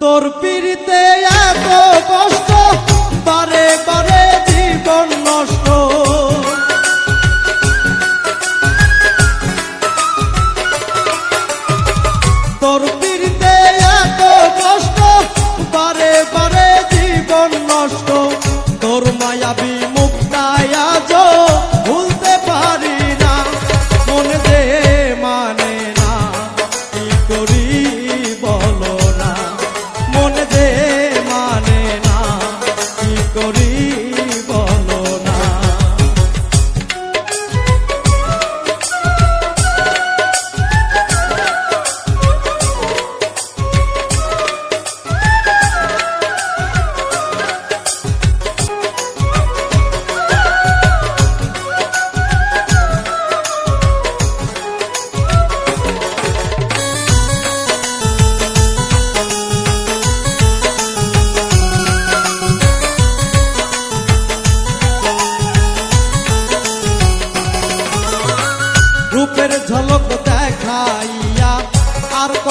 তোর পিড়িতে এত কষ্ট, বারে বারে জীবন নষ্ট। তোর পিড়িতে এত কষ্ট, বারে বারে জীবন নষ্ট। তোর মায়াবী মুক্তায় আজ ভুলতে পারি না, মনে দে মানে না, কি করি?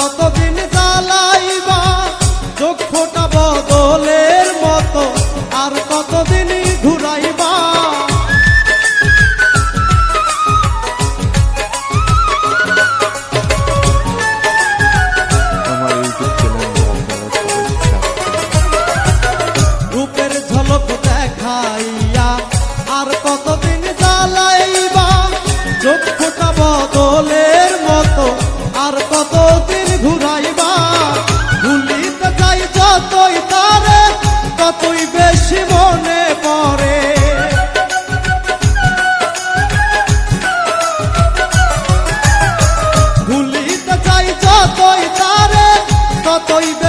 কত foi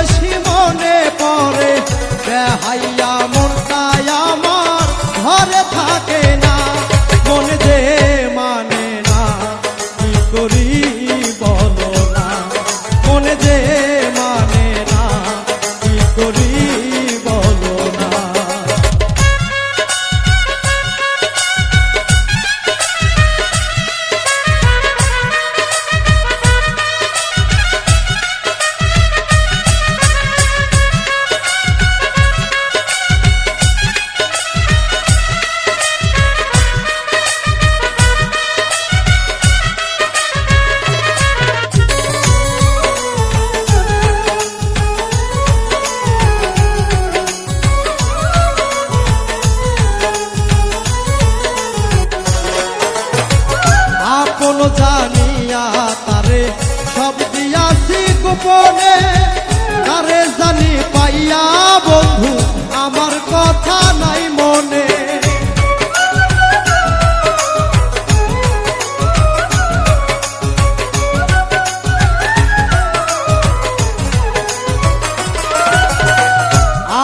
আপন জানিয়া তারে, সব দিয়াছি গোপনে। তারে জানি পাইয়া বন্ধু, আমার কথা নাই মনে।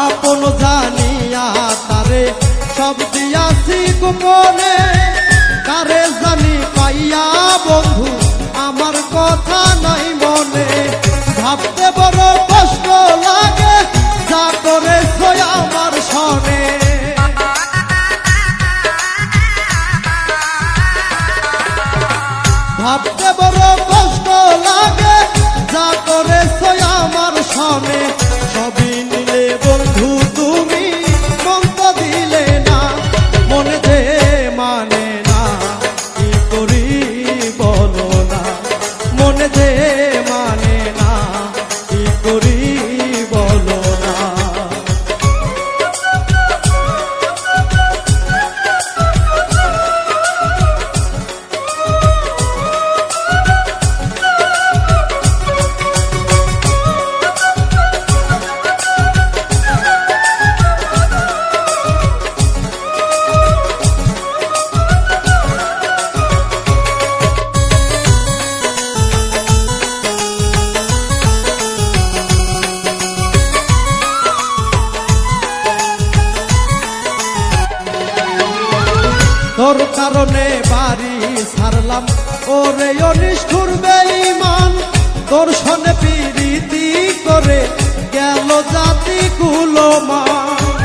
আপন জানিয়া তারে, সব দিয়াছি গোপনে। ভাবতে বড় কষ্ট লাগে। যা করে আমার সনে সবই নিলে বন্ধু। তোর কারণে বাড়ি ছাড়লাম ওরে অনিষ্ঠুর বেঈমান দর্শনে পিরিতি করে গেল জাতি কুলমান